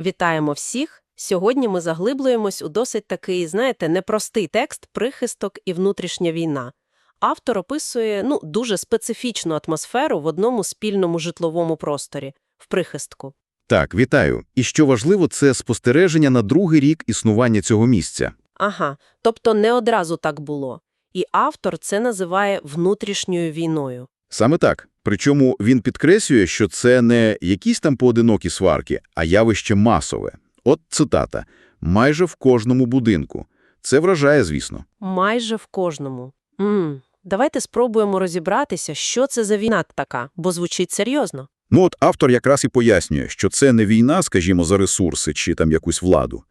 Вітаємо всіх! Сьогодні ми заглиблюємось у досить такий, знаєте, непростий текст «Прихисток і внутрішня війна». Автор описує ну, дуже специфічну атмосферу в одному спільному житловому просторі – в прихистку. Так, вітаю. І що важливо, це спостереження на другий рік існування цього місця. Ага, тобто не одразу так було. І автор це називає внутрішньою війною. Саме так. Причому він підкреслює, що це не якісь там поодинокі сварки, а явище масове. От цитата. «Майже в кожному будинку». Це вражає, звісно. Майже в кожному. М, давайте спробуємо розібратися, що це за війна така, бо звучить серйозно. Ну от автор якраз і пояснює, що це не війна, скажімо, за ресурси чи там якусь владу.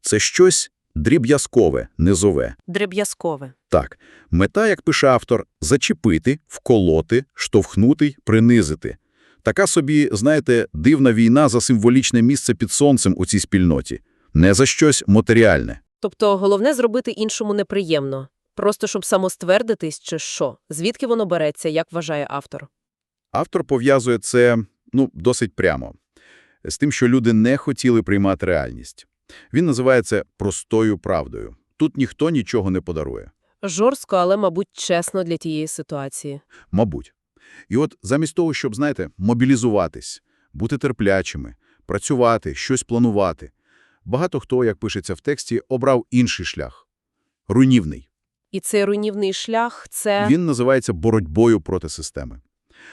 Це щось дріб'язкове, низове. Дреб'язкове. Так, мета, як пише автор, зачепити, вколоти, штовхнути, й принизити. Така собі, знаєте, дивна війна за символічне місце під сонцем у цій спільноті. Не за щось матеріальне. Тобто головне зробити іншому неприємно. Просто щоб самоствердитись чи що? Звідки воно береться, як вважає автор? Автор пов'язує це, ну, досить прямо. З тим, що люди не хотіли приймати реальність. Він називає це простою правдою. Тут ніхто нічого не подарує. Жорстко, але, мабуть, чесно для тієї ситуації. Мабуть. І от замість того, щоб, знаєте, мобілізуватись, бути терплячими, працювати, щось планувати, багато хто, як пишеться в тексті, обрав інший шлях. Руйнівний. І цей руйнівний шлях – це… Він називається боротьбою проти системи.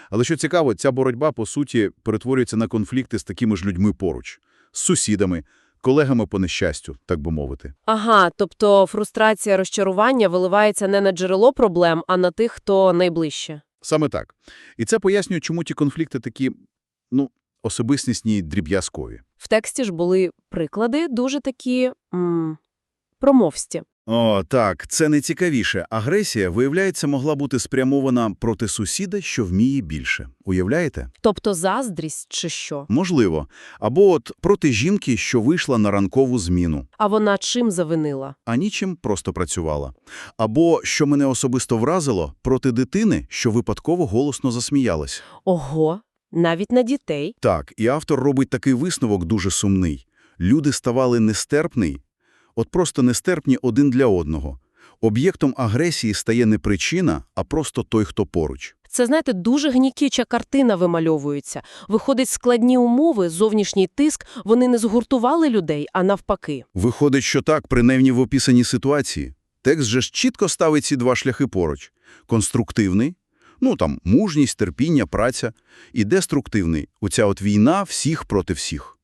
Але що цікаво, ця боротьба, по суті, перетворюється на конфлікти з такими ж людьми поруч. З сусідами, колегами по нещастю, так би мовити. Ага, тобто фрустрація, розчарування виливається не на джерело проблем, а на тих, хто найближче. Саме так. І це пояснює, чому ті конфлікти такі, ну, особистісні дріб'язкові. В тексті ж були приклади дуже такі м, промовсті. О, так, це найцікавіше. Агресія, виявляється, могла бути спрямована проти сусіда, що вміє більше. Уявляєте? Тобто заздрість чи що? Можливо. Або от проти жінки, що вийшла на ранкову зміну, А вона чим завинила? а нічим просто працювала. Або, що мене особисто вразило, проти дитини, що випадково голосно засміялась. Ого, навіть на дітей. Так, і автор робить такий висновок дуже сумний. Люди ставали нестерпний, от просто нестерпні один для одного. Об'єктом агресії стає не причина, а просто той, хто поруч. Це, знаєте, дуже гнітюча картина вимальовується. Виходить, складні умови, зовнішній тиск, вони не згуртували людей, а навпаки. Виходить, що так, принаймні в описаній ситуації. Текст же ж чітко ставить ці два шляхи поруч. Конструктивний, ну там, мужність, терпіння, праця, і деструктивний, оця от війна всіх проти всіх.